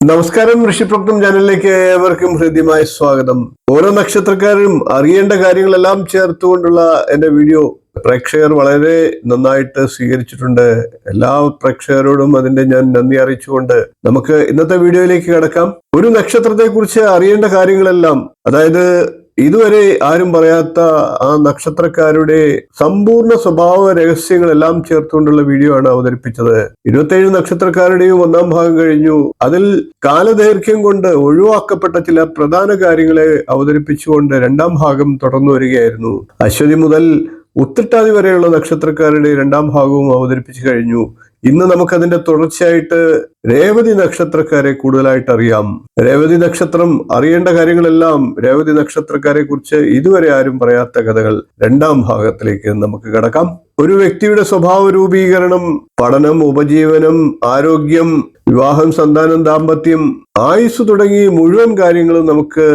നമസ്കാരം ഋഷിപ്രക്തം ചാനലിലേക്ക് ഏവർക്കും ഹൃദ്യമായ സ്വാഗതം. ഓരോ നക്ഷത്രക്കാരും അറിയേണ്ട കാര്യങ്ങളെല്ലാം ചേർത്തുകൊണ്ടുള്ള എന്റെ വീഡിയോ പ്രേക്ഷകർ വളരെ നന്നായിട്ട് സ്വീകരിച്ചിട്ടുണ്ട്. എല്ലാ പ്രേക്ഷകരോടും അതിന്റെ ഞാൻ നന്ദി അറിയിച്ചുകൊണ്ട് നമുക്ക് ഇന്നത്തെ വീഡിയോയിലേക്ക് കിടക്കാം. ഒരു നക്ഷത്രത്തെ കുറിച്ച് അറിയേണ്ട കാര്യങ്ങളെല്ലാം അതായത് ഇതുവരെ ആരും പറയാത്ത ആ നക്ഷത്രക്കാരുടെ സമ്പൂർണ സ്വഭാവ രഹസ്യങ്ങളെല്ലാം ചേർത്തുകൊണ്ടുള്ള വീഡിയോ ആണ് അവതരിപ്പിച്ചത്. ഇരുപത്തേഴ് നക്ഷത്രക്കാരുടെയും ഒന്നാം ഭാഗം കഴിഞ്ഞു. അതിൽ കാലദൈർഘ്യം കൊണ്ട് ഒഴിവാക്കപ്പെട്ട ചില പ്രധാന കാര്യങ്ങളെ അവതരിപ്പിച്ചുകൊണ്ട് രണ്ടാം ഭാഗം തുടർന്നു വരികയായിരുന്നു. അശ്വതി മുതൽ ഉത്തിട്ടാതി വരെയുള്ള നക്ഷത്രക്കാരുടെ രണ്ടാം ഭാഗവും അവതരിപ്പിച്ചു കഴിഞ്ഞു. ഇന്ന് നമുക്കതിന്റെ തുടർച്ചയായിട്ട് രേവതി നക്ഷത്രക്കാരെ കൂടുതലായിട്ട് അറിയാം. രേവതി നക്ഷത്രം അറിയേണ്ട കാര്യങ്ങളെല്ലാം രേവതി നക്ഷത്രക്കാരെ കുറിച്ച് ഇതുവരെ ആരും പറയാത്ത കഥകൾ രണ്ടാം ഭാഗത്തിലേക്ക് നമുക്ക് കടക്കാം. ഒരു വ്യക്തിയുടെ സ്വഭാവ രൂപീകരണം പഠനം ഉപജീവനം ആരോഗ്യം വിവാഹം സന്താനം ദാമ്പത്യം ആയുസ് തുടങ്ങി മുഴുവൻ കാര്യങ്ങളും നമുക്ക്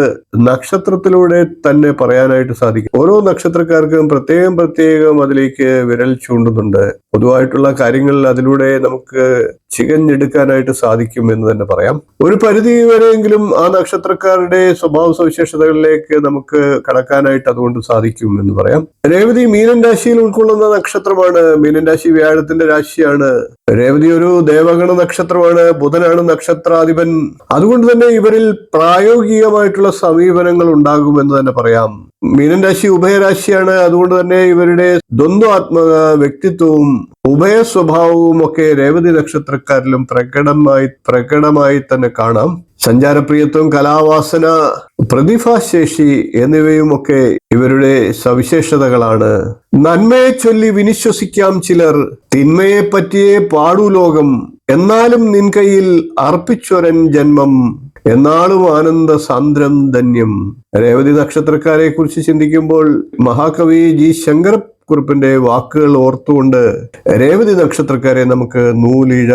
നക്ഷത്രത്തിലൂടെ തന്നെ പറയാനായിട്ട് സാധിക്കും. ഓരോ നക്ഷത്രക്കാർക്കും പ്രത്യേകം പ്രത്യേകം അതിലേക്ക് വിരൽ ചൂണ്ടുന്നുണ്ട്. പൊതുവായിട്ടുള്ള കാര്യങ്ങൾ അതിലൂടെ നമുക്ക് ചികഞ്ഞെടുക്കാനായിട്ട് സാധിക്കും എന്ന് തന്നെ പറയാം. ഒരു പരിധി വരെയെങ്കിലും ആ നക്ഷത്രക്കാരുടെ സ്വഭാവ സവിശേഷതകളിലേക്ക് നമുക്ക് കടക്കാനായിട്ട് അതുകൊണ്ട് സാധിക്കും എന്ന് പറയാം. രേവതി മീനൻ രാശിയിൽ ഉൾക്കൊള്ളുന്ന നക്ഷത്രമാണ്. മീനൻ രാശി വ്യാഴത്തിന്റെ രാശിയാണ്. രേവതി ഒരു ദേവഗണ നക്ഷത്രമാണ്. ബുധനാണ് നക്ഷത്രാധിപൻ. അതുകൊണ്ട് തന്നെ ഇവരിൽ പ്രായോഗികമായിട്ടുള്ള സമീപനങ്ങൾ ഉണ്ടാകുമെന്ന് തന്നെ പറയാം. മീനൻ രാശി ഉഭയരാശിയാണ്. അതുകൊണ്ട് തന്നെ ഇവരുടെ ദ്വന്ദ്വാത്മക വ്യക്തിത്വവും ഉഭയ സ്വഭാവവുമൊക്കെ രേവതി നക്ഷത്രക്കാരിലും പ്രകടമായി പ്രകടമായി തന്നെ കാണാം. സഞ്ചാരപ്രിയത്വം കലാവാസന പ്രതിഭാശേഷി എന്നിവയുമൊക്കെ ഇവരുടെ സവിശേഷതകളാണ്. നന്മയെ ചൊല്ലി വിനിശ്വസിക്കാം ചിലർ. തിന്മയെ പറ്റിയേ പാടു ലോകം. എന്നാലും നിൻകൈയിൽ അർപ്പിച്ചൊരൻ ജന്മം. എന്നാളും ആനന്ദ സാന്ദ്രം ധന്യം. രേവതി നക്ഷത്രക്കാരെ കുറിച്ച് ചിന്തിക്കുമ്പോൾ മഹാകവി ജി. ശങ്കർ കുറിപ്പിന്റെ വാക്കുകൾ ഓർത്തുകൊണ്ട് രേവതി നക്ഷത്രക്കാരെ നമുക്ക് നൂലിഴ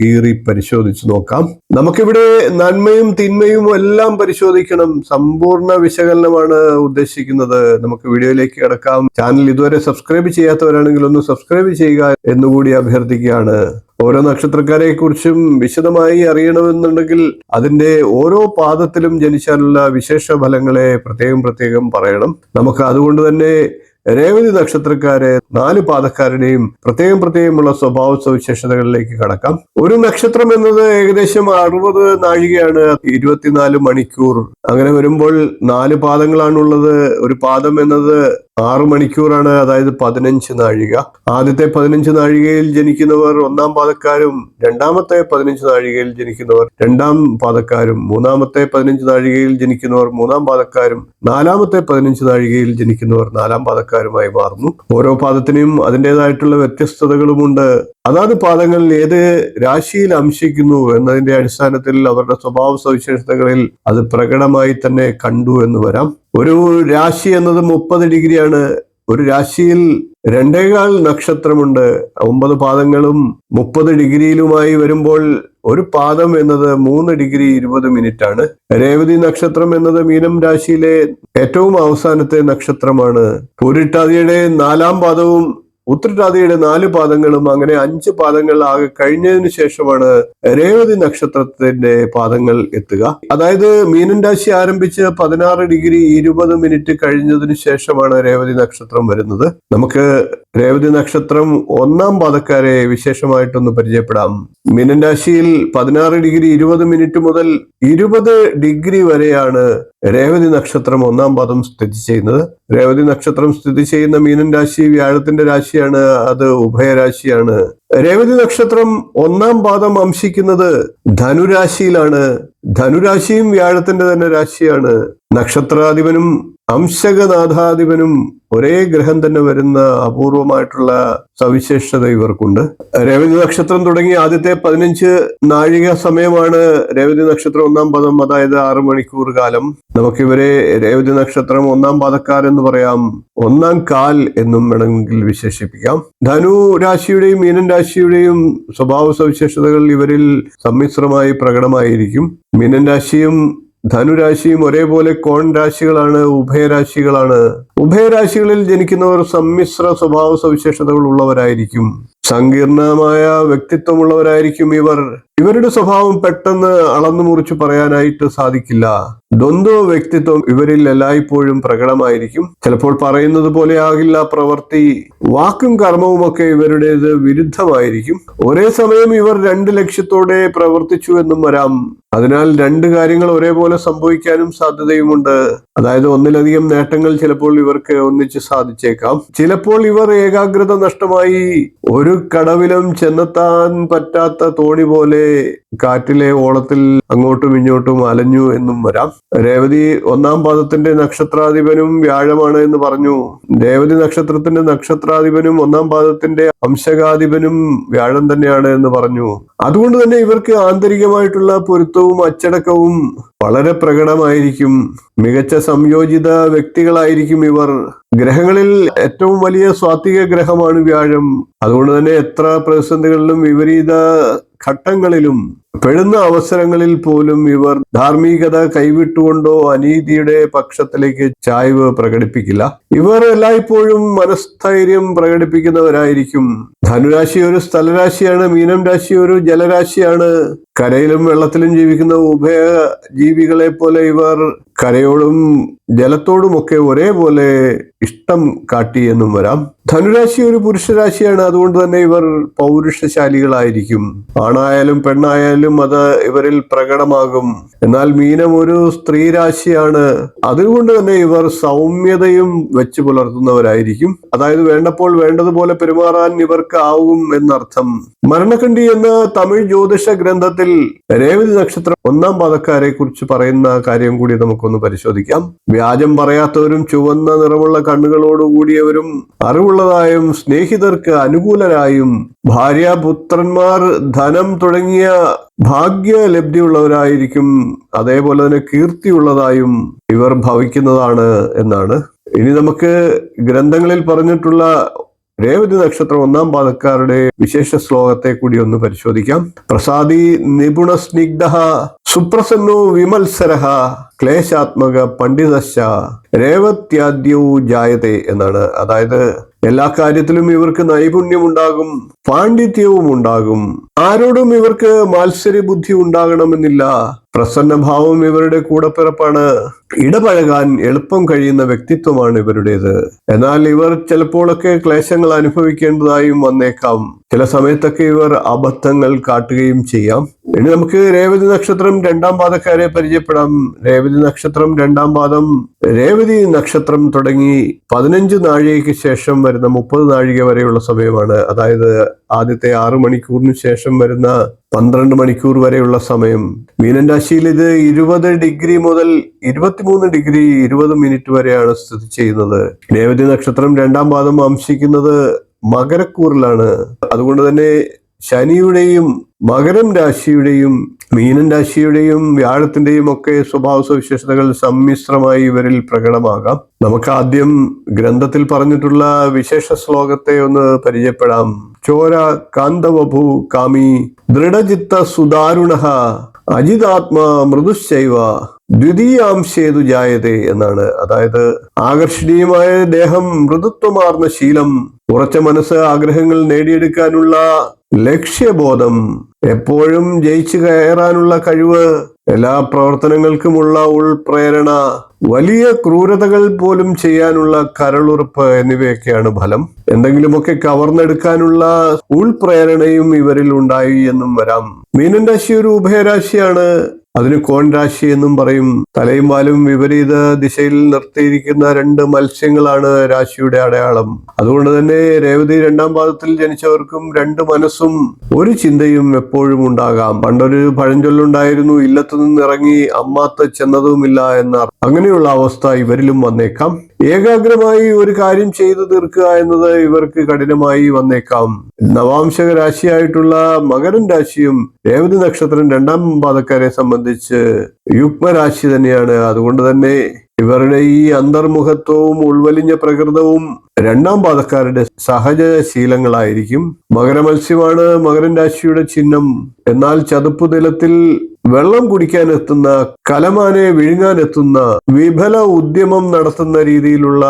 കീറി പരിശോധിച്ച് നോക്കാം. നമുക്കിവിടെ നന്മയും തിന്മയും എല്ലാം പരിശോധിക്കണം. സമ്പൂർണ വിശകലനമാണ് ഉദ്ദേശിക്കുന്നത്. നമുക്ക് വീഡിയോയിലേക്ക് കിടക്കാം. ചാനൽ ഇതുവരെ സബ്സ്ക്രൈബ് ചെയ്യാത്തവരാണെങ്കിൽ ഒന്ന് സബ്സ്ക്രൈബ് ചെയ്യുക എന്നുകൂടി അഭ്യർത്ഥിക്കുകയാണ്. ഓരോ നക്ഷത്രക്കാരെ കുറിച്ചും വിശദമായി അറിയണമെന്നുണ്ടെങ്കിൽ അതിന്റെ ഓരോ പാദത്തിലും ജനിച്ചാലുള്ള വിശേഷ ഫലങ്ങളെ പ്രത്യേകം പ്രത്യേകം പറയണം. നമുക്ക് അതുകൊണ്ട് തന്നെ രേവതി നക്ഷത്രക്കാരെ നാല് പാദക്കാരുടെയും പ്രത്യേകം പ്രത്യേകമുള്ള സ്വഭാവ സവിശേഷതകളിലേക്ക് കടക്കാം. ഒരു നക്ഷത്രം എന്നത് ഏകദേശം അറുപത് നാഴികയാണ് ഇരുപത്തിനാല് മണിക്കൂർ. അങ്ങനെ വരുമ്പോൾ നാല് പാദങ്ങളാണുള്ളത്. ഒരു പാദം എന്നത് ആറ് മണിക്കൂറാണ് അതായത് പതിനഞ്ച് നാഴിക. ആദ്യത്തെ പതിനഞ്ച് നാഴികയിൽ ജനിക്കുന്നവർ ഒന്നാം പാദക്കാരും രണ്ടാമത്തെ പതിനഞ്ച് നാഴികയിൽ ജനിക്കുന്നവർ രണ്ടാം പാദക്കാരും മൂന്നാമത്തെ പതിനഞ്ച് നാഴികയിൽ ജനിക്കുന്നവർ മൂന്നാം പാദക്കാരും നാലാമത്തെ പതിനഞ്ച് നാഴികയിൽ ജനിക്കുന്നവർ നാലാം പാദക്കാരുമായി മാറുന്നു. ഓരോ പാദത്തിനും അതിന്റെതായിട്ടുള്ള വ്യത്യസ്തതകളുമുണ്ട്. അതാത് പാദങ്ങൾ ഏത് രാശിയിൽ അംശിക്കുന്നു എന്നതിന്റെ അടിസ്ഥാനത്തിൽ അവരുടെ സ്വഭാവ സവിശേഷതകളിൽ അത് പ്രകടമായി തന്നെ കണ്ടു എന്ന് വരാം. ഒരു രാശി എന്നത് മുപ്പത് ഡിഗ്രിയാണ്. ഒരു രാശിയിൽ രണ്ടേകാൽ നക്ഷത്രമുണ്ട്. ഒമ്പത് പാദങ്ങളും മുപ്പത് ഡിഗ്രിയിലുമായി വരുമ്പോൾ ഒരു പാദം എന്നത് മൂന്ന് ഡിഗ്രി ഇരുപത് മിനിറ്റ് ആണ് രേവതി നക്ഷത്രം എന്നത് മീനം രാശിയിലെ ഏറ്റവും അവസാനത്തെ നക്ഷത്രമാണ്. പൂരിട്ടാതിയുടെ നാലാം പാദവും ഉത്രട്ടാതിയുടെ നാല് പാദങ്ങളും അങ്ങനെ അഞ്ച് പാദങ്ങൾ ആകെ കഴിഞ്ഞതിന് ശേഷമാണ് രേവതി നക്ഷത്രത്തിന്റെ പാദങ്ങൾ എത്തുക. അതായത് മീനൻ രാശി ആരംഭിച്ച് പതിനാറ് ഡിഗ്രി ഇരുപത് മിനിറ്റ് കഴിഞ്ഞതിന് ശേഷമാണ് രേവതി നക്ഷത്രം വരുന്നത്. നമുക്ക് രേവതി നക്ഷത്രം ഒന്നാം പാദക്കാരെ വിശേഷമായിട്ടൊന്ന് പരിചയപ്പെടാം. മീനൻ രാശിയിൽ പതിനാറ് ഡിഗ്രി ഇരുപത് മിനിറ്റ് മുതൽ ഇരുപത് ഡിഗ്രി വരെയാണ് രേവതി നക്ഷത്രം ഒന്നാം പാദം സ്ഥിതി ചെയ്യുന്നത്. രേവതി നക്ഷത്രം സ്ഥിതി ചെയ്യുന്ന മീനൻ രാശി വ്യാഴത്തിന്റെ രാശിയാണ് അത് ഉഭയരാശിയാണ്. രേവതി നക്ഷത്രം ഒന്നാം പാദം അംശിക്കുന്നത് ധനുരാശിയിലാണ്. ധനുരാശിയും വ്യാഴത്തിന്റെ തന്നെ രാശിയാണ്. നക്ഷത്രാധിപനും അംശകനാഥാധിപനും ഒരേ ഗ്രഹം തന്നെ വരുന്ന അപൂർവമായിട്ടുള്ള സവിശേഷത ഇവർക്കുണ്ട്. രേവതി നക്ഷത്രം തുടങ്ങി ആദ്യത്തെ പതിനഞ്ച് നാഴിക സമയമാണ് രേവതി നക്ഷത്രം ഒന്നാം പദം അതായത് ആറ് മണിക്കൂർ കാലം. നമുക്കിവരെ രേവതി നക്ഷത്രം ഒന്നാം പാദക്കാരെന്ന് പറയാം. ഒന്നാം കാൽ എന്നും വേണമെങ്കിൽ വിശേഷിപ്പിക്കാം. ധനു രാശിയുടെയും മീനൻ രാശിയുടെയും സ്വഭാവ സവിശേഷതകൾ ഇവരിൽ സമ്മിശ്രമായി പ്രകടമായിരിക്കും. മീനൻ രാശിയും ധനുരാശിയും ഒരേപോലെ കോൺ രാശികളാണ് ഉഭയരാശികളാണ്. ഉഭയരാശികളിൽ ജനിക്കുന്നവർ സമ്മിശ്ര സ്വഭാവ സവിശേഷതകൾ ഉള്ളവരായിരിക്കും. സങ്കീർണമായ വ്യക്തിത്വമുള്ളവരായിരിക്കും ഇവർ. ഇവരുടെ സ്വഭാവം പെട്ടെന്ന് അളന്നു മുറിച്ചു പറയാനായിട്ട് സാധിക്കില്ല. ദ്വന്ദ്വ വ്യക്തിത്വം ഇവരിൽ എല്ലായ്പ്പോഴും പ്രകടമായിരിക്കും. ചിലപ്പോൾ പറയുന്നത് പോലെ ആകില്ല പ്രവൃത്തി. വാക്കും കർമ്മവും ഒക്കെ ഇവരുടേത് വിരുദ്ധമായിരിക്കും. ഒരേ സമയം ഇവർ രണ്ട് ലക്ഷ്യത്തോടെ പ്രവർത്തിച്ചു എന്നും വരാം. അതിനാൽ രണ്ട് കാര്യങ്ങൾ ഒരേപോലെ സംഭവിക്കാനും സാധ്യതയുമുണ്ട്. അതായത് ഒന്നിലധികം നേട്ടങ്ങൾ ചിലപ്പോൾ ഇവർക്ക് ഒന്നിച്ച് സാധിച്ചേക്കാം. ചിലപ്പോൾ ഇവർ ഏകാഗ്രത നഷ്ടമായി ഒരു കടവിലും ചെന്നെത്താൻ പറ്റാത്ത തോണി പോലെ കാറ്റിലെ ഓളത്തിൽ അങ്ങോട്ടും ഇങ്ങോട്ടും അലഞ്ഞു എന്നും വരാം. രേവതി ഒന്നാം പാദത്തിന്റെ നക്ഷത്രാധിപനും വ്യാഴമാണ് എന്ന് പറഞ്ഞു. രേവതി നക്ഷത്രത്തിന്റെ നക്ഷത്രാധിപനും ഒന്നാം പാദത്തിന്റെ അംശകാധിപനും വ്യാഴം തന്നെയാണ് എന്ന് പറഞ്ഞു. അതുകൊണ്ട് തന്നെ ഇവർക്ക് ആന്തരികമായിട്ടുള്ള പൊരുത്തവും അച്ചടക്കവും വളരെ പ്രകടമായിരിക്കും. മികച്ച സംയോജിത വ്യക്തികളായിരിക്കും ഇവർ. ഗ്രഹങ്ങളിൽ ഏറ്റവും വലിയ സ്വാത്വിക ഗ്രഹമാണ് വ്യാഴം. അതുകൊണ്ട് തന്നെ എത്ര പ്രതിസന്ധികളിലും വിപരീത ഘട്ടങ്ങളിലും പെടുന്ന അവസരങ്ങളിൽ പോലും ഇവർ ധാർമ്മികത കൈവിട്ടുകൊണ്ടോ അനീതിയുടെ പക്ഷത്തിലേക്ക് ചായ്വ് പ്രകടിപ്പിക്കില്ല. ഇവർ എല്ലായ്പ്പോഴും മനസ്ഥൈര്യം പ്രകടിപ്പിക്കുന്നവരായിരിക്കും. ധനുരാശി ഒരു സ്ഥലരാശിയാണ് മീനം രാശി ഒരു ജലരാശിയാണ്. കരയിലും വെള്ളത്തിലും ജീവിക്കുന്ന ഉഭയ ജീവികളെ പോലെ ഇവർ കരയോടും ജലത്തോടുമൊക്കെ ഒരേപോലെ ഇഷ്ടം കാട്ടി എന്നും വരാം. ധനുരാശി ഒരു പുരുഷരാശിയാണ് അതുകൊണ്ട് തന്നെ ഇവർ പൗരുഷശാലികളായിരിക്കും. ആണായാലും പെണ്ണായാലും അത് ഇവരിൽ പ്രകടമാകും. എന്നാൽ മീനം ഒരു സ്ത്രീ രാശിയാണ് അതുകൊണ്ട് തന്നെ ഇവർ സൗമ്യതയും വെച്ച് പുലർത്തുന്നവരായിരിക്കും. അതായത് വേണ്ടപ്പോൾ വേണ്ടതുപോലെ പെരുമാറാൻ ഇവർക്ക് ആവും എന്നർത്ഥം. മരണക്കണ്ടി എന്ന തമിഴ് ജ്യോതിഷ ഗ്രന്ഥത്തിൽ രേവതി നക്ഷത്രം ഒന്നാം പാദക്കാരെ കുറിച്ച് പറയുന്ന കാര്യം കൂടി നമുക്കൊന്ന് പരിശോധിക്കാം. വ്യാജം പറയാത്തവരും ചുവന്ന നിറമുള്ള കണ്ണുകളോടുകൂടിയവരും അറിവുള്ളതായും സ്നേഹിതർക്ക് അനുകൂലരായും ഭാര്യ പുത്രന്മാർ ധനം തുടങ്ങിയ ഭാഗ്യലബ്ധിയുള്ളവരായിരിക്കും. അതേപോലെ തന്നെ കീർത്തിയുള്ളതായും ഇവർ ഭവിക്കുന്നതാണ് എന്നാണ്. ഇനി നമുക്ക് ഗ്രന്ഥങ്ങളിൽ പറഞ്ഞിട്ടുള്ള രേവതി നക്ഷത്രം ഒന്നാം പാദക്കാരുടെ വിശേഷ ശ്ലോകത്തെ കൂടി ഒന്ന് പരിശോധിക്കാം. പ്രസാദി നിപുണ സ്നിഗ്ധ സുപ്രസന്നോ വിമത്സര ക്ലേശാത്മക പണ്ഡിതശ രേവത്യാദ്യവും ജായതേ എന്നാണ്. അതായത് എല്ലാ കാര്യത്തിലും ഇവർക്ക് നൈപുണ്യം ഉണ്ടാകും പാണ്ഡിത്യവും ഉണ്ടാകും. ആരോടും ഇവർക്ക് മാത്സര്യ ബുദ്ധി ഉണ്ടാകണമെന്നില്ല. പ്രസന്ന ഭാവം ഇവരുടെ കൂടപ്പിറപ്പാണ്. ഇടപഴകാൻ എളുപ്പം കഴിയുന്ന വ്യക്തിത്വമാണ് ഇവരുടേത്. എന്നാൽ ഇവർ ചിലപ്പോഴൊക്കെ ക്ലേശങ്ങൾ അനുഭവിക്കേണ്ടതായും വന്നേക്കാം. ചില സമയത്തൊക്കെ ഇവർ അബദ്ധങ്ങൾ കാട്ടുകയും ചെയ്യാം. ഇനി നമുക്ക് രേവതി നക്ഷത്രം രണ്ടാം പാദക്കാരെ പരിചയപ്പെടാം. രേവതി നക്ഷത്രം രണ്ടാം പാദം. രേവതി നക്ഷത്രം തുടങ്ങി പതിനഞ്ച് നാഴികയ്ക്ക് ശേഷം വരുന്ന മുപ്പത് നാഴിക വരെയുള്ള സമയമാണ്. അതായത് ആദ്യത്തെ ആറ് മണിക്കൂറിന് ശേഷം വരുന്ന പന്ത്രണ്ട് മണിക്കൂർ വരെയുള്ള സമയം. മീനൻ രാശിയിൽ ഇത് ഇരുപത് ഡിഗ്രി മുതൽ ഇരുപത്തിമൂന്ന് ഡിഗ്രി ഇരുപത് മിനിറ്റ് വരെയാണ് സ്ഥിതി ചെയ്യുന്നത്. രേവതി നക്ഷത്രം രണ്ടാം പാദം അംശിക്കുന്നത് മകരക്കൂറിലാണ്. അതുകൊണ്ട് തന്നെ ശനിയുടെയും മകരം രാശിയുടെയും മീനൻ രാശിയുടെയും വ്യാഴത്തിന്റെയും ഒക്കെ സ്വഭാവ സവിശേഷതകൾ സമ്മിശ്രമായി ഇവരിൽ പ്രകടമാകാം. നമുക്ക് ആദ്യം ഗ്രന്ഥത്തിൽ പറഞ്ഞിട്ടുള്ള വിശേഷ ശ്ലോകത്തെ ഒന്ന് പരിചയപ്പെടാം. ചോര കാന്തവഭു കാമി ദൃഢചിത്ത സുദാരുണ അജിതാത്മ മൃദുശൈവ ദ്വിതീയാംശേതു ജായതേ എന്നാണ്. അതായത് ആകർഷണീയമായ ദേഹം മൃദുത്വമാർന്ന ശീലം ഉറച്ച മനസ്സ് ആഗ്രഹങ്ങൾ നേടിയെടുക്കാനുള്ള ലക്ഷ്യബോധം എപ്പോഴും ജയിച്ചു കയറാനുള്ള കഴിവ് എല്ലാ പ്രവർത്തനങ്ങൾക്കുമുള്ള ഉൾപ്രേരണ വലിയ ക്രൂരതകൾ പോലും ചെയ്യാനുള്ള കരളുറപ്പ് എന്നിവയൊക്കെയാണ് ഫലം. എന്തെങ്കിലുമൊക്കെ കവർന്നെടുക്കാനുള്ള ഉൾപ്രേരണയും ഇവരിൽ ഉണ്ടായി എന്നും വരാം. മീനൻ രാശി ഒരു ഉഭയരാശിയാണ്. അതിന് കോൺ രാശി എന്നും പറയും. തലയും വാലും വിപരീത ദിശയിൽ നിർത്തിയിരിക്കുന്ന രണ്ട് മത്സ്യങ്ങളാണ് രാശിയുടെ അടയാളം. അതുകൊണ്ട് തന്നെ രേവതി രണ്ടാം പാദത്തിൽ ജനിച്ചവർക്കും രണ്ട് മനസ്സും ഒരു ചിന്തയും എപ്പോഴും ഉണ്ടാകാം. പണ്ടൊരു പഴഞ്ചൊല്ലുണ്ടായിരുന്നു ഇല്ലത്തു നിന്നിറങ്ങി അമ്മാത്ത് ചെന്നതുമില്ല എന്ന അങ്ങനെയുള്ള അവസ്ഥ ഇവരിലും വന്നേക്കാം. ഏകാഗ്രമായി ഒരു കാര്യം ചെയ്തു തീർക്കുക എന്നത് ഇവർക്ക് കഠിനമായി വന്നേക്കാം. നവാംശക രാശിയായിട്ടുള്ള മകരം രാശിയും രേവതി നക്ഷത്രം രണ്ടാം പാദക്കാരെ സംബന്ധിച്ച് യുഗ്മരാശി തന്നെയാണ്. അതുകൊണ്ട് തന്നെ ഇവരുടെ ഈ അന്തർമുഖത്വവും ഉൾവലിഞ്ഞ പ്രകൃതവും രണ്ടാം പാദക്കാരുടെ സഹജ ശീലങ്ങളായിരിക്കും മകരമത്സ്യമാണ് മകരൻ രാശിയുടെ ചിഹ്നം. എന്നാൽ ചതുപ്പ് നിലത്തിൽ വെള്ളം കുടിക്കാനെത്തുന്ന കലമാനെ വിഴുങ്ങാനെത്തുന്ന വിഫല ഉദ്യമം നടത്തുന്ന രീതിയിലുള്ള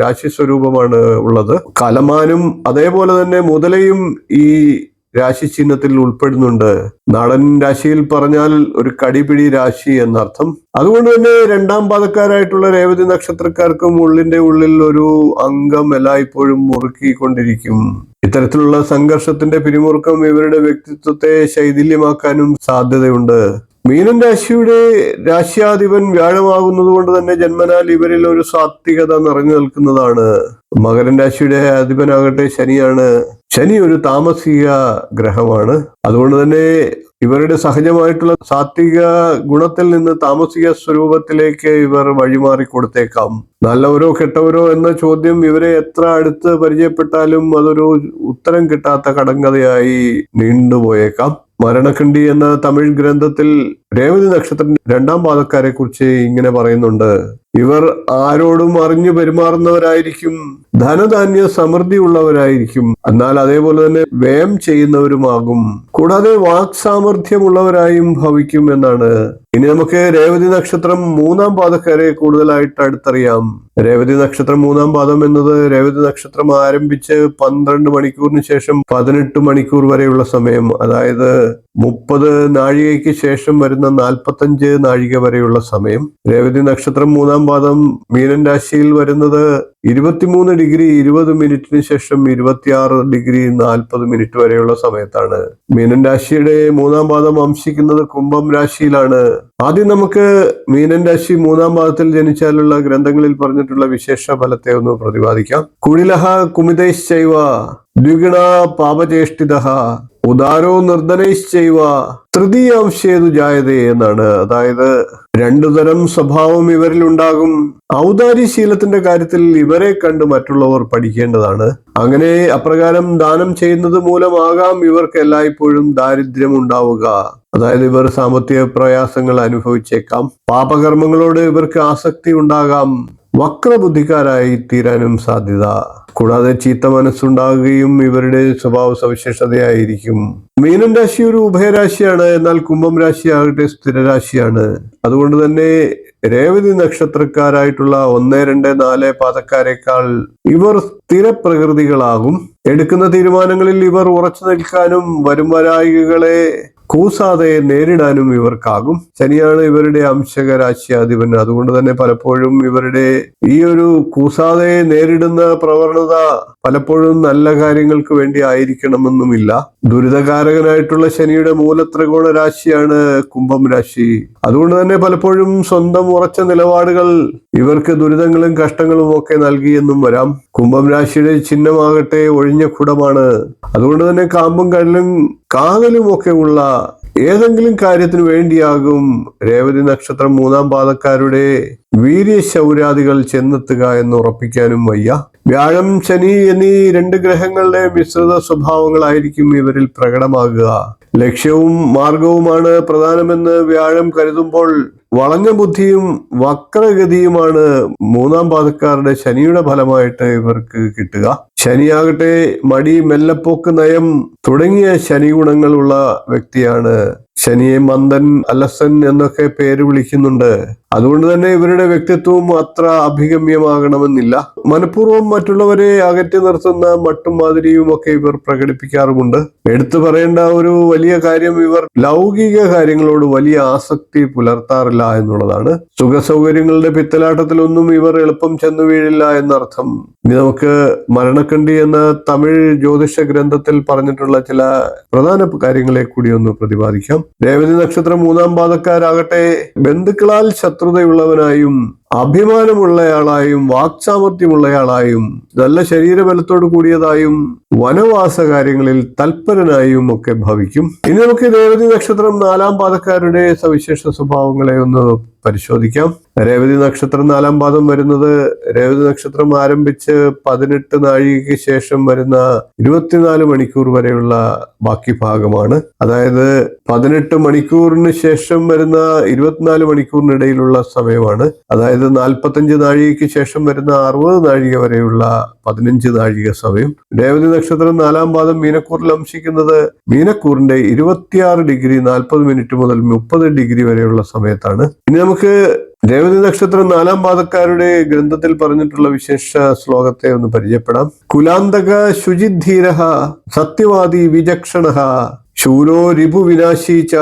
രാശി സ്വരൂപമാണ് ഉള്ളത്. കലമാനും അതേപോലെ തന്നെ മുതലയും ഈ രാശി ചിഹ്നത്തിൽ ഉൾപ്പെടുന്നുണ്ട്. നാടൻ രാശിയിൽ പറഞ്ഞാൽ ഒരു കടിപിടി രാശി എന്നർത്ഥം. അതുകൊണ്ട് തന്നെ രണ്ടാം പാദക്കാരായിട്ടുള്ള രേവതി നക്ഷത്രക്കാർക്കും ഉള്ളിന്റെ ഉള്ളിൽ ഒരു അംഗം എല്ലായ്പ്പോഴും മുറുക്കിക്കൊണ്ടിരിക്കും. ഇത്തരത്തിലുള്ള സംഘർഷത്തിന്റെ പിരിമുറുക്കം ഇവരുടെ വ്യക്തിത്വത്തെ ശൈഥില്യമാക്കാനും സാധ്യതയുണ്ട്. മീനൻ രാശിയുടെ രാശ്യാധിപൻ വ്യാഴമാകുന്നത് കൊണ്ട് തന്നെ ജന്മനാൽ ഇവരിൽ ഒരു സാത്വികത നിറഞ്ഞു നിൽക്കുന്നതാണ്. മകരൻ രാശിയുടെ അധിപനാകട്ടെ ശനിയാണ്. ശനി ഒരു താമസിക ഗ്രഹമാണ്. അതുകൊണ്ട് തന്നെ ഇവരുടെ സഹജമായിട്ടുള്ള സാത്വിക ഗുണത്തിൽ നിന്ന് താമസിക സ്വരൂപത്തിലേക്ക് ഇവർ വഴിമാറി കൊടുത്തേക്കാം. നല്ലവരോ കെട്ടവരോ എന്ന ചോദ്യം ഇവരെ എത്ര അടുത്ത് പരിചയപ്പെട്ടാലും അതൊരു ഉത്തരം കിട്ടാത്ത കടങ്കഥയായി നീണ്ടുപോയേക്കാം. മരണഖണ്ഡി എന്ന തമിഴ് ഗ്രന്ഥത്തിൽ രേവതി നക്ഷത്രം രണ്ടാം പാദക്കാരെ കുറിച്ച് ഇങ്ങനെ പറയുന്നുണ്ട്. ഇവർ ആരോടും അറിഞ്ഞു പെരുമാറുന്നവരായിരിക്കും ധനധാന്യ സമൃദ്ധി ഉള്ളവരായിരിക്കും. എന്നാൽ അതേപോലെ തന്നെ വ്യയം ചെയ്യുന്നവരുമാകും. കൂടാതെ വാക് സാമർഥ്യമുള്ളവരായും ഭവിക്കും എന്നാണ്. ഇനി നമുക്ക് രേവതി നക്ഷത്രം മൂന്നാം പാദക്കാരെ കൂടുതലായിട്ട് അടുത്തറിയാം. രേവതി നക്ഷത്രം മൂന്നാം പാദം എന്നത് രേവതി നക്ഷത്രം ആരംഭിച്ച് പന്ത്രണ്ട് മണിക്കൂറിന് ശേഷം പതിനെട്ട് മണിക്കൂർ വരെയുള്ള സമയം. അതായത് മുപ്പത് നാഴികയ്ക്ക് ശേഷം വരുന്ന നാൽപ്പത്തഞ്ച് നാഴിക വരെയുള്ള സമയം. രേവതി നക്ഷത്രം മൂന്നാം പാദം മീനൻ രാശിയിൽ വരുന്നത് ഇരുപത്തിമൂന്ന് ഡിഗ്രി ഇരുപത് മിനിറ്റിന് ശേഷം ഇരുപത്തിയാറ് ഡിഗ്രി നാൽപ്പത് മിനിറ്റ് വരെയുള്ള സമയത്താണ്. മീനൻ രാശിയുടെ മൂന്നാം പാദം വംശിക്കുന്നത് കുംഭം രാശിയിലാണ്. ആദ്യം നമുക്ക് മീനൻ രാശി മൂന്നാം പാദത്തിൽ ജനിച്ചാലുള്ള ഗ്രന്ഥങ്ങളിൽ പറഞ്ഞിട്ടുള്ള വിശേഷ ഫലത്തെ ഒന്ന് പ്രതിപാദിക്കാം. കുഴിലഹ കുമിതൈശ്ചൈവ ദ്വിഗുണ പാപചേഷ്ടിത ഉദാരോ നിർദ്ധനൈശ്ചൈവ തൃതീയാംശേതു ജായതേ എന്നാണ്. അതായത് രണ്ടു തരം സ്വഭാവം ഇവരിൽ ഉണ്ടാകും. ഔദാര്യശീലത്തിന്റെ കാര്യത്തിൽ ഇവരെ കണ്ട് മറ്റുള്ളവർ പഠിക്കേണ്ടതാണ്. അങ്ങനെ അപ്രകാരം ദാനം ചെയ്യുന്നത് മൂലമാകാം ഇവർക്ക് എല്ലായ്പ്പോഴും ദാരിദ്ര്യം ഉണ്ടാവുക. അതായത് ഇവർ സാമ്പത്തിക പ്രയാസങ്ങൾ അനുഭവിച്ചേക്കാം. പാപകർമ്മങ്ങളോട് ഇവർക്ക് ആസക്തി ഉണ്ടാകാം. വക്രബുദ്ധിക്കാരായി തീരാനും സാധ്യത. കൂടാതെ ചീത്ത മനസ്സുണ്ടാകുകയും ഇവരുടെ സ്വഭാവ സവിശേഷതയായിരിക്കും. മീനൻ രാശി ഒരു ഉഭയരാശിയാണ്. എന്നാൽ കുംഭം രാശി ആകട്ടെ സ്ഥിരരാശിയാണ്. അതുകൊണ്ട് തന്നെ രേവതി നക്ഷത്രക്കാരായിട്ടുള്ള ഒന്ന് രണ്ട് നാല് പാതക്കാരെക്കാൾ ഇവർ സ്ഥിരപ്രകൃതികളാകും. എടുക്കുന്ന തീരുമാനങ്ങളിൽ ഇവർ ഉറച്ചു നിൽക്കാനും വരും കൂസാതെ നേരിടാനും ഇവർക്കാകും. ശനിയാണ് ഇവരുടെ അംശക രാശിയാധിപൻ അതുകൊണ്ട് തന്നെ പലപ്പോഴും ഇവരുടെ ഈ ഒരു കൂസാതെ നേരിടുന്ന പ്രവണത പലപ്പോഴും നല്ല കാര്യങ്ങൾക്ക് വേണ്ടി ആയിരിക്കണമെന്നുമില്ല. ദുരിതകാരകനായിട്ടുള്ള ശനിയുടെ മൂലത്രികോണ രാശിയാണ് കുംഭം രാശി. അതുകൊണ്ട് തന്നെ പലപ്പോഴും സ്വന്തം ഉറച്ച നിലപാടുകൾ ഇവർക്ക് ദുരിതങ്ങളും കഷ്ടങ്ങളും ഒക്കെ നൽകിയെന്നും വരാം. കുംഭം രാശിയുടെ ചിഹ്നമാകട്ടെ ഒഴിഞ്ഞ കുടമാണ്. അതുകൊണ്ട് തന്നെ കാമ്പും കടലും ഉള്ള ഏതെങ്കിലും കാര്യത്തിന് വേണ്ടിയാകും രേവതി നക്ഷത്രം മൂന്നാം പാദക്കാരുടെ വീര്യശൗരാദികൾ ചെന്നെത്തുക എന്ന് ഉറപ്പിക്കാനും വയ്യ. വ്യാഴം ശനി എന്നീ രണ്ട് ഗ്രഹങ്ങളുടെ മിശ്രിത സ്വഭാവങ്ങളായിരിക്കും ഇവരിൽ പ്രകടമാകുക. ലക്ഷ്യവും മാർഗവുമാണ് പ്രധാനമെന്ന് വ്യാഴം കരുതുമ്പോൾ വളഞ്ഞ ബുദ്ധിയും വക്രഗതിയുമാണ് മൂന്നാം പാദക്കാരുടെ ശനിയുടെ ഫലമായിട്ട് ഇവർക്ക് കിട്ടുക. ശനിയാകട്ടെ മടി മെല്ലപ്പോക്ക് നയം തുടങ്ങിയ ശനി ഗുണങ്ങളുള്ള വ്യക്തിയാണ് ശനിയെ മന്ദൻ അലസൻ എന്നൊക്കെ പേര് വിളിക്കുന്നുണ്ട്. അതുകൊണ്ട് തന്നെ ഇവരുടെ വ്യക്തിത്വവും അത്ര അഭിഗമ്യമാകണമെന്നില്ല. മനഃപൂർവം മറ്റുള്ളവരെ അകറ്റി നിർത്തുന്ന മട്ടും മാതിരിയും ഒക്കെ ഇവർ പ്രകടിപ്പിക്കാറുമുണ്ട്. എടുത്തു പറയേണ്ട ഒരു വലിയ കാര്യം ഇവർ ലൗകിക കാര്യങ്ങളോട് വലിയ ആസക്തി പുലർത്താറില്ല എന്നുള്ളതാണ്. സുഖ സൗകര്യങ്ങളുടെ പിത്തലാട്ടത്തിലൊന്നും ഇവർ എളുപ്പം ചെന്നു വീഴില്ല എന്നർത്ഥം. ഇനി നമുക്ക് മരണക്കണ്ടി എന്ന തമിഴ് ജ്യോതിഷ ഗ്രന്ഥത്തിൽ പറഞ്ഞിട്ടുള്ള ചില പ്രധാന കാര്യങ്ങളെ കൂടി ഒന്ന് പ്രതിപാദിക്കാം. രേവതി നക്ഷത്രം മൂന്നാം പാദക്കാരാകട്ടെ. ബന്ധുക്കളാൽ ശത്രുതയുള്ളവനായും അഭിമാനമുള്ളയാളായും വാക്ചാമർത്യമുള്ളയാളായും നല്ല ശരീരബലത്തോട് കൂടിയതായും വനവാസ കാര്യങ്ങളിൽ തൽപരനായും ഒക്കെ ഭവിക്കും. ഇനി നമുക്ക് രേവതി നക്ഷത്രം നാലാം പാദക്കാരുടെ സവിശേഷ സ്വഭാവങ്ങളെ ഒന്ന് പരിശോധിക്കാം. രേവതി നക്ഷത്രം നാലാം പാദം വരുന്നത് രേവതി നക്ഷത്രം ആരംഭിച്ച് പതിനെട്ട് നാഴികയ്ക്ക് ശേഷം വരുന്ന ഇരുപത്തിനാല് മണിക്കൂർ വരെയുള്ള ബാക്കി ഭാഗമാണ്. അതായത് പതിനെട്ട് മണിക്കൂറിന് ശേഷം വരുന്ന ഇരുപത്തിനാല് മണിക്കൂറിനിടയിലുള്ള സമയമാണ്. അതായത് നാൽപ്പത്തഞ്ച് നാഴികയ്ക്ക് ശേഷം വരുന്ന അറുപത് നാഴിക വരെയുള്ള പതിനഞ്ച് നാഴിക സമയം. രേവതി നക്ഷത്രം നാലാം പാദം മീനക്കൂറിൽ അംശിക്കുന്നത് മീനക്കൂറിന്റെ ഇരുപത്തിയാറ് ഡിഗ്രി നാൽപ്പത് മിനിറ്റ് മുതൽ മുപ്പത് ഡിഗ്രി വരെയുള്ള സമയത്താണ്. ഇനി നമുക്ക് രേവതി നക്ഷത്രം നാലാം പാദക്കാരുടെ ഗ്രന്ഥത്തിൽ പറഞ്ഞിട്ടുള്ള വിശേഷ ശ്ലോകത്തെ ഒന്ന് പരിചയപ്പെടാം. കുലാന്തക ശുചിധീര സത്യവാദി വിചക്ഷണ ശൂരോ രിപു വിനാശീച്ച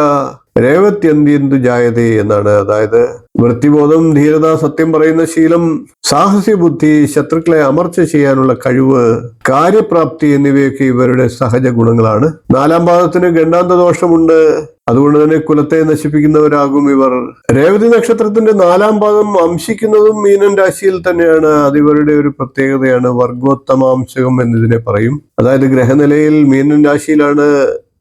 രേവത്യന്ത്യന്തു ജായതേ എന്നാണ്. അതായത് വൃത്തിബോധം ധീരത സത്യം പറയുന്ന ശീലം സാഹസ്യ ബുദ്ധി ശത്രുക്കളെ അമർച്ച ചെയ്യാനുള്ള കഴിവ് കാര്യപ്രാപ്തി എന്നിവയൊക്കെ ഇവരുടെ സഹജ ഗുണങ്ങളാണ്. നാലാം പാദത്തിന് ഗണ്ടാന്ത ദോഷമുണ്ട്. അതുകൊണ്ട് തന്നെ കുലത്തെ നശിപ്പിക്കുന്നവരാകും ഇവർ. രേവതി നക്ഷത്രത്തിന്റെ നാലാം പാദം അംശിക്കുന്നതും മീനൻ രാശിയിൽ തന്നെയാണ്. അത് ഇവരുടെ ഒരു പ്രത്യേകതയാണ്. വർഗോത്തമാംശകം എന്നതിനെ പറയും. അതായത് ഗ്രഹനിലയിൽ മീനൻ രാശിയിലാണ്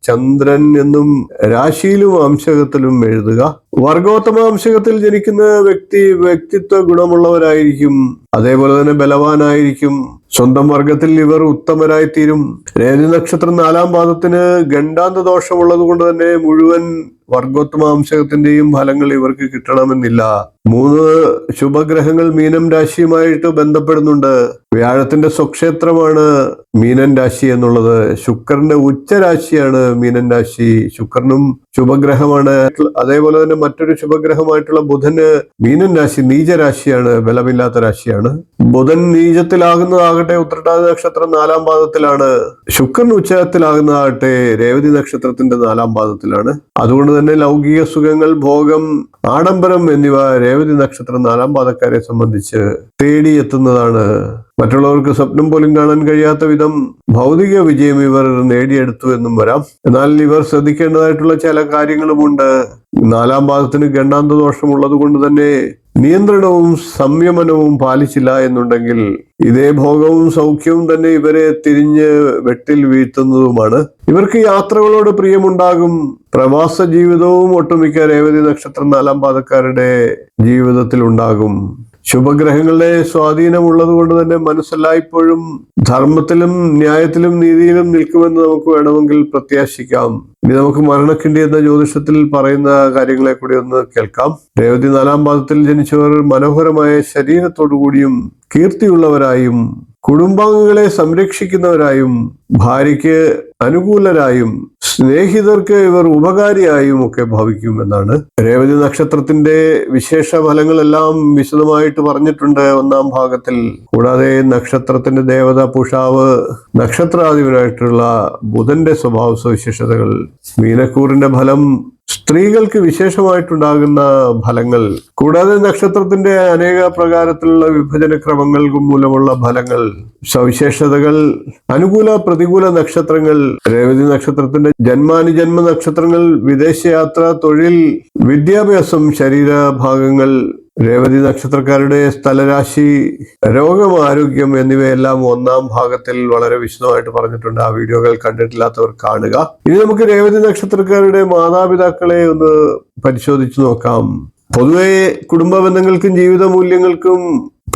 ചന്ദ്രൻ എന്നും രാശിയിലും വംശകത്തിലും എഴുതുക. വർഗോത്തമാംശകത്തിൽ ജനിക്കുന്ന വ്യക്തി വ്യക്തിത്വ ഗുണമുള്ളവരായിരിക്കും. അതേപോലെ തന്നെ ബലവാനായിരിക്കും. സ്വന്തം വർഗത്തിൽ ഇവർ ഉത്തമരായി തീരും രേതി നക്ഷത്രം നാലാം പാദത്തിന് ഗണ്ടാന്ത ദോഷമുള്ളത് കൊണ്ട് തന്നെ മുഴുവൻ വർഗോത്തമാംശകത്തിന്റെയും ഫലങ്ങൾ ഇവർക്ക് കിട്ടണമെന്നില്ല. മൂന്ന് ശുഭഗ്രഹങ്ങൾ മീനം രാശിയുമായിട്ട് ബന്ധപ്പെടുന്നുണ്ട്. വ്യാഴത്തിന്റെ സ്വക്ഷേത്രമാണ് മീനൻ രാശി എന്നുള്ളത്. ശുക്രന്റെ ഉച്ചരാശിയാണ് മീനൻ രാശി. ശുക്രനും ശുഭഗ്രഹമാണ്. അതേപോലെ തന്നെ മറ്റൊരു ശുഭഗ്രഹമായിട്ടുള്ള ബുധന് മീനൻ രാശി നീചരാശിയാണ് ബലമില്ലാത്ത രാശിയാണ്. ബുധൻ നീചത്തിലാകുന്നതാകട്ടെ ഉത്രട്ടാതി നക്ഷത്രം നാലാം പാദത്തിലാണ്. ശുക്രൻ ഉച്ചത്തിലാകുന്നതാകട്ടെ രേവതി നക്ഷത്രത്തിന്റെ നാലാം പാദത്തിലാണ്. അതുകൊണ്ട് തന്നെ ലൗകിക സുഖങ്ങൾ ഭോഗം ആഡംബരം എന്നിവ രേവതി നക്ഷത്രം നാലാം പാദക്കാരെ സംബന്ധിച്ച് തേടിയെത്തുന്നതാണ്. മറ്റുള്ളവർക്ക് സ്വപ്നം പോലും കാണാൻ കഴിയാത്ത വിധം ഭൗതിക വിജയം ഇവർ നേടിയെടുത്തു എന്നും വരാം. എന്നാൽ ഇവർ ശ്രദ്ധിക്കേണ്ടതായിട്ടുള്ള ചില കാര്യങ്ങളുമുണ്ട്. നാലാം ഭാഗത്തിന് ഗണ്ടാന്ത ദോഷമുള്ളത് കൊണ്ട് തന്നെ നിയന്ത്രണവും സംയമനവും പാലിച്ചില്ല എന്നുണ്ടെങ്കിൽ ഇതേ ഭോഗവും സൗഖ്യവും തന്നെ ഇവരെ തിരിഞ്ഞ് വെട്ടിൽ വീഴ്ത്തുന്നതുമാണ്. ഇവർക്ക് യാത്രകളോട് പ്രിയമുണ്ടാകും. പ്രവാസ ജീവിതവും ഒട്ടുമിക്ക രേവതി നക്ഷത്രം നാലാം പാദക്കാരുടെ ജീവിതത്തിൽ ഉണ്ടാകും ശുഭഗ്രഹങ്ങളുടെ സ്വാധീനം ഉള്ളത് കൊണ്ട് തന്നെ മനസ്സെല്ലായ്പ്പോഴും ധർമ്മത്തിലും ന്യായത്തിലും നീതിയിലും നിൽക്കുമെന്ന് നമുക്ക് വേണമെങ്കിൽ പ്രത്യാശിക്കാം. ഇനി നമുക്ക് മരണക്കിണ്ടി എന്ന ജ്യോതിഷത്തിൽ പറയുന്ന കാര്യങ്ങളെ കൂടി ഒന്ന് കേൾക്കാം. രേവതി നാലാം പാദത്തിൽ ജനിച്ചവർ മനോഹരമായ ശരീരത്തോടു കൂടിയും കീർത്തിയുള്ളവരായും കുടുംബാംഗങ്ങളെ സംരക്ഷിക്കുന്നവരായും ഭാര്യയ്ക്ക് അനുകൂലരായും സ്നേഹിതർക്ക് ഇവർ ഉപകാരിയായും ഒക്കെ ഭവിക്കും എന്നാണ്. രേവതി നക്ഷത്രത്തിന്റെ വിശേഷ ഫലങ്ങളെല്ലാം വിശദമായിട്ട് പറഞ്ഞിട്ടുണ്ട് ഒന്നാം ഭാഗത്തിൽ. കൂടാതെ നക്ഷത്രത്തിന്റെ ദേവത പുഷാവ് നക്ഷത്രാധിപനായിട്ടുള്ള ബുധന്റെ സ്വഭാവ സവിശേഷതകൾ മീനക്കൂറിന്റെ ഫലം സ്ത്രീകൾക്ക് വിശേഷമായിട്ടുണ്ടാകുന്ന ഫലങ്ങൾ കൂടാതെ നക്ഷത്രത്തിന്റെ അനേക പ്രകാരത്തിലുള്ള വിഭജന ക്രമങ്ങൾ മൂലമുള്ള ഫലങ്ങൾ സവിശേഷതകൾ അനുകൂല പ്രതികൂല നക്ഷത്രങ്ങൾ രേവതി നക്ഷത്രത്തിന്റെ ജന്മാനുജന്മ നക്ഷത്രങ്ങൾ വിദേശയാത്ര തൊഴിൽ വിദ്യാഭ്യാസം ശരീരഭാഗങ്ങൾ രേവതി നക്ഷത്രക്കാരുടെ സ്ഥലരാശി രോഗം ആരോഗ്യം എന്നിവയെല്ലാം ഒന്നാം ഭാഗത്തിൽ വളരെ വിശദമായിട്ട് പറഞ്ഞിട്ടുണ്ട്. ആ വീഡിയോകൾ കണ്ടിട്ടില്ലാത്തവർ കാണുക. ഇനി നമുക്ക് രേവതി നക്ഷത്രക്കാരുടെ മാതാപിതാക്കളെ ഒന്ന് പരിശോധിച്ചു നോക്കാം. പൊതുവെ കുടുംബ ബന്ധങ്ങൾക്കും ജീവിത മൂല്യങ്ങൾക്കും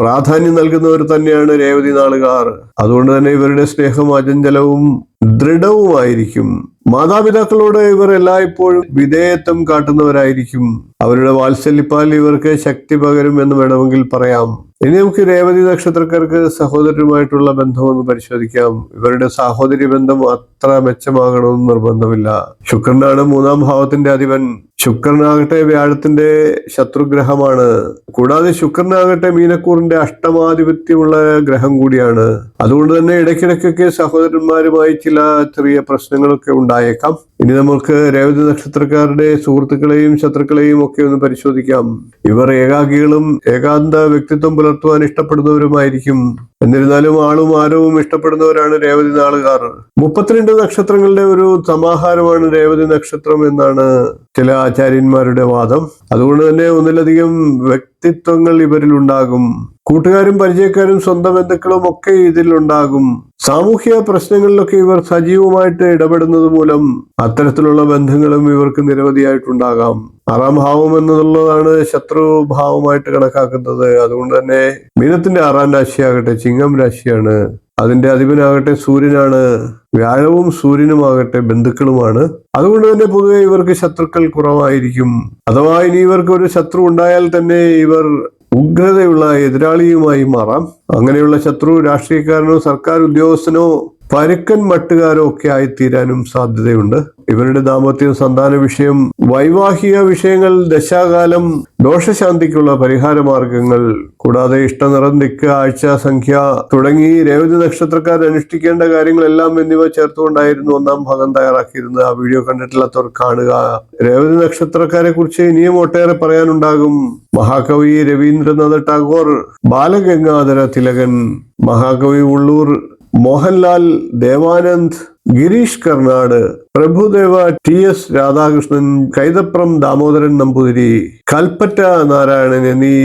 പ്രാധാന്യം നൽകുന്നവർ തന്നെയാണ് രേവതി നാളുകാർ. അതുകൊണ്ട് തന്നെ ഇവരുടെ സ്നേഹം അചഞ്ചലവും ദൃഢവുമായിരിക്കും. മാതാപിതാക്കളോട് ഇവർ എല്ലായ്പ്പോഴും വിധേയത്വം കാട്ടുന്നവരായിരിക്കും. അവരുടെ വാത്സല്യപ്പാൽ ഇവർക്ക് ശക്തി പകരും എന്ന് വേണമെങ്കിൽ പറയാം. ഇനി നമുക്ക് രേവതി നക്ഷത്രക്കാർക്ക് സഹോദരരുമായിട്ടുള്ള ബന്ധമൊന്ന് പരിശോധിക്കാം. ഇവരുടെ സാഹോദര്യ ബന്ധം അത്ര മെച്ചമാകണമെന്ന് നിർബന്ധമില്ല. ശുക്രനാണ് മൂന്നാം ഭാവത്തിന്റെ അധിപൻ. ശുക്രനാകട്ടെ വ്യാഴത്തിന്റെ ശത്രുഗ്രഹമാണ്. കൂടാതെ ശുക്രനാകട്ടെ മീനക്കൂറിന്റെ അഷ്ടമാധിപത്യമുള്ള ഗ്രഹം കൂടിയാണ്. അതുകൊണ്ട് തന്നെ ഇടയ്ക്കിടയ്ക്കൊക്കെ സഹോദരന്മാരുമായി ചില ചെറിയ പ്രശ്നങ്ങളൊക്കെ ഉണ്ടായേക്കാം. ഇനി നമുക്ക് രേവതി നക്ഷത്രക്കാരുടെ സുഹൃത്തുക്കളെയും ശത്രുക്കളെയും ഒക്കെ ഒന്ന് പരിശോധിക്കാം. ഇവർ ഏകാഗികളും ഏകാന്ത വ്യക്തിത്വം പുലർത്തുവാൻ ഇഷ്ടപ്പെടുന്നവരുമായിരിക്കും. എന്നിരുന്നാലും ആളും ആരവും ഇഷ്ടപ്പെടുന്നവരാണ് രേവതി നാളുകാർ. മുപ്പത്തിരണ്ട് നക്ഷത്രങ്ങളുടെ ഒരു സമാഹാരമാണ് രേവതി നക്ഷത്രം എന്നാണ് ചില ആചാര്യന്മാരുടെ വാദം. അതുകൊണ്ട് തന്നെ ഒന്നിലധികം വ്യക്തിത്വങ്ങൾ ഇവരിൽ ഉണ്ടാകും കൂട്ടുകാരും പരിചയക്കാരും സ്വന്തം ബന്ധുക്കളും ഒക്കെ ഇതിലുണ്ടാകും. സാമൂഹ്യ പ്രശ്നങ്ങളിലൊക്കെ ഇവർ സജീവമായിട്ട് ഇടപെടുന്നത് മൂലം അത്തരത്തിലുള്ള ബന്ധങ്ങളും ഇവർക്ക് നിരവധിയായിട്ടുണ്ടാകാം. ആറാം ഭാവം എന്നുള്ളതാണ് ശത്രുഭാവമായിട്ട് കണക്കാക്കുന്നത്. അതുകൊണ്ട് തന്നെ മീനത്തിന്റെ ആറാം രാശിയാകട്ടെ ചിങ്ങം രാശിയാണ്. അതിന്റെ അധിപനാകട്ടെ സൂര്യനാണ്. വ്യാഴവും സൂര്യനുമാകട്ടെ ബന്ധുക്കളുമാണ്. അതുകൊണ്ട് തന്നെ പൊതുവെ ഇവർക്ക് ശത്രുക്കൾ കുറവായിരിക്കും. അഥവാ ഇനി ഇവർക്ക് ഒരു ശത്രു ഉണ്ടായാൽ തന്നെ ഇവർ ഉഗ്രതയുള്ള എതിരാളിയുമായി മാറാം. അങ്ങനെയുള്ള ശത്രു രാഷ്ട്രീയക്കാരനോ സർക്കാർ ഉദ്യോഗസ്ഥനോ പരുക്കൻ മട്ടുകാരോ ഒക്കെ ആയിത്തീരാനും സാധ്യതയുണ്ട്. ഇവരുടെ ദാമ്പത്യം സന്താന വിഷയം വൈവാഹിക വിഷയങ്ങൾ ദശാകാലം ദോഷശാന്തിക്കുള്ള പരിഹാര മാർഗങ്ങൾ കൂടാതെ ഇഷ്ടനിറം ദിക്ക് ആഴ്ച സംഖ്യ തുടങ്ങി രേവതി നക്ഷത്രക്കാർ അനുഷ്ഠിക്കേണ്ട കാര്യങ്ങളെല്ലാം എന്നിവ ചേർത്തുകൊണ്ടായിരുന്നു ഒന്നാം ഭാഗം തയ്യാറാക്കിയിരുന്നത്. ആ വീഡിയോ കണ്ടിട്ടില്ലാത്തവർ കാണുക. രേവതി നക്ഷത്രക്കാരെ കുറിച്ച് ഇനിയും ഒട്ടേറെ പറയാനുണ്ടാകും. മഹാകവി രവീന്ദ്രനാഥ ടാഗോർ ബാലഗംഗാധര തിലകൻ മഹാകവി ഉള്ളൂർ മോഹൻലാൽ ദേവാനന്ദ് ഗിരീഷ് കർണാട് പ്രഭുദേവ ടി എസ് രാധാകൃഷ്ണൻ കൈതപ്രം ദാമോദരൻ നമ്പൂതിരി കൽപ്പറ്റ നാരായണൻ എന്നീ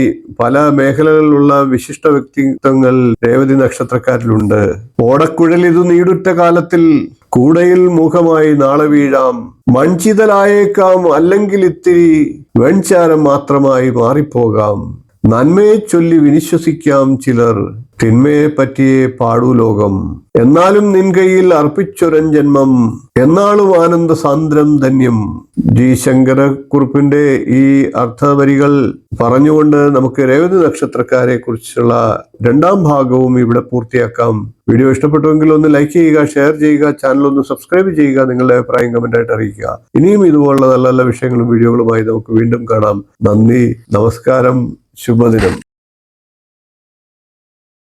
പല മേഖലകളിലുള്ള വിശിഷ്ട വ്യക്തിത്വങ്ങൾ രേവതി നക്ഷത്രക്കാരിലുണ്ട്. ഓടക്കുഴൽ ഇത് നീടുറ്റ കാലത്തിൽ കൂടയിൽ മുഖമായി നാളെ വീഴാം. മൺചിതലായേക്കാം അല്ലെങ്കിൽ ഇത്തിരി വെൺചാരം മാത്രമായി മാറിപ്പോകാം. നന്മയെ ചൊല്ലി വിനിശ്വസിക്കാം ചിലർ തിന്മയെ പറ്റിയേ പാടു ലോകം. എന്നാലും നിൻ കയ്യിൽ അർപ്പിച്ചൊരൻ ജന്മം എന്നാളും ആനന്ദ സാന്ദ്രം ധന്യം. ജി. ശങ്കരക്കുറുപ്പിന്റെ ഈ അർത്ഥവരികൾ പറഞ്ഞുകൊണ്ട് നമുക്ക് രേവതി നക്ഷത്രക്കാരെ കുറിച്ചുള്ള രണ്ടാം ഭാഗവും ഇവിടെ പൂർത്തിയാക്കാം. വീഡിയോ ഇഷ്ടപ്പെട്ടുവെങ്കിൽ ഒന്ന് ലൈക്ക് ചെയ്യുക ഷെയർ ചെയ്യുക ചാനൽ ഒന്ന് സബ്സ്ക്രൈബ് ചെയ്യുക നിങ്ങളുടെ അഭിപ്രായം കമന്റ് ആയിട്ട് അറിയിക്കുക. ഇനിയും ഇതുപോലുള്ള നല്ല നല്ല വിഷയങ്ങളും വീഡിയോകളുമായി നമുക്ക് വീണ്ടും കാണാം. നന്ദി നമസ്കാരം. ശുഭദിനം.